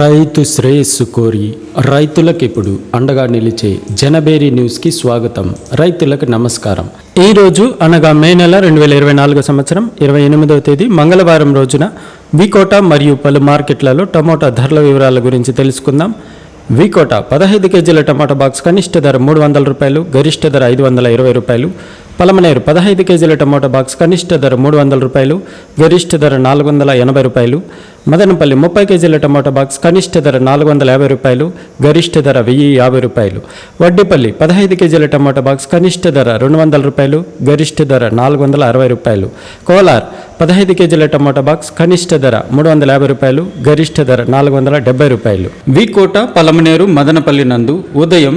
రైతు శ్రేయస్సు కోరి రైతులకు ఇప్పుడు అండగా నిలిచే జనబేరి న్యూస్కి స్వాగతం. రైతులకు నమస్కారం. ఈ రోజు అనగా మే నెల రెండు వేల ఇరవై నాలుగో సంవత్సరం ఇరవై ఎనిమిదవ తేదీ మంగళవారం రోజున వికోట మరియు పలు మార్కెట్లలో టమోటా ధరల వివరాల గురించి తెలుసుకుందాం. వికోట పదహైదు కేజీల టమాటా బాక్స్ కనిష్ట ధర మూడు వందల రూపాయలు గరిష్ట ధర ఐదు వందల ఇరవై రూపాయలు పలమనేరు పదహైదు కేజీల టమోటా బాక్స్ కనిష్ట ధర మూడు వందల రూపాయలు గరిష్ట ధర నాలుగు వందల ఎనభై రూపాయలు మదనపల్లి ముప్పై కేజీల టమోటా బాక్స్ కనిష్ట ధర నాలుగు వందల యాభై రూపాయలు గరిష్ట ధర వెయ్యి యాభై రూపాయలు. వడ్డీపల్లి పదహైదు కేజీల టమోటా బాక్స్ కనిష్ట ధర రెండు వందల రూపాయలు గరిష్ట ధర నాలుగు వందల అరవై రూపాయలు. కోలార్ పదహైదు కేజీల టమోటా బాక్స్ కనిష్ట ధర మూడు వందల యాభై రూపాయలు గరిష్ట ధర నాలుగు వందల డెబ్బై రూపాయలు. వికోట పలమనేరు మదనపల్లి నందు ఉదయం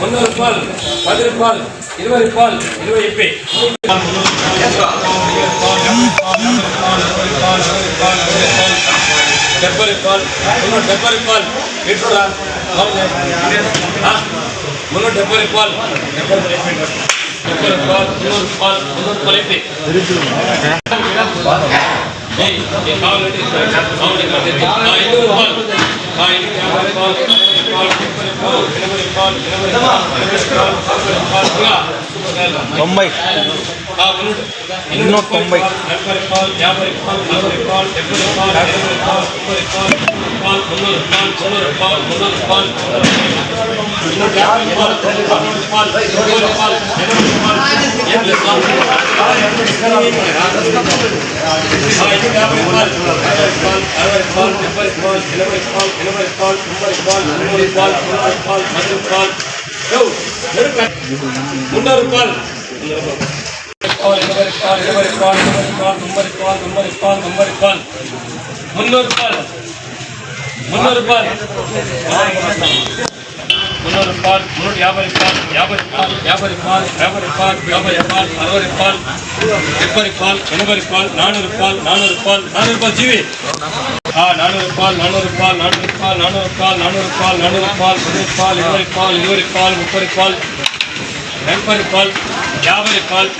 వంద రూపాయలు పది రూపాయలు ఇరవై రూపాయలు ఇరవై ఎప్పి డెబ్బై రూపాయలు మున్నూరు డెబ్బై రూపాయలు ఎట్లా మున్నూరు డెబ్బై రూపాయలు. డెబ్బై రూపాయలు మున్నూరు రూపాయలు మున్నూరు రూపాయలు ఎప్పి తొంభై ఎన్నో తొంభై యాభై முன்னூறு பால் முன்னூறு பால் முன்னூறு பால் முன்னூறு பால் முன்னூறு வியாபாரி பால் வியாபாரி பால் வியாபாரி பால் வியாபாரி பால் வியாபாரி பால் அறுபது பால் எப்பரி பால் எண்பது பால் நானூறு பால் நானூறு பால் நானூறு பால் ஜீவி. ஆ நானூறு பால் நானூறு பால் நானூறு பால் நானூறு பால் நானூறு பால் நானூறு பால் முன்னூறு பால்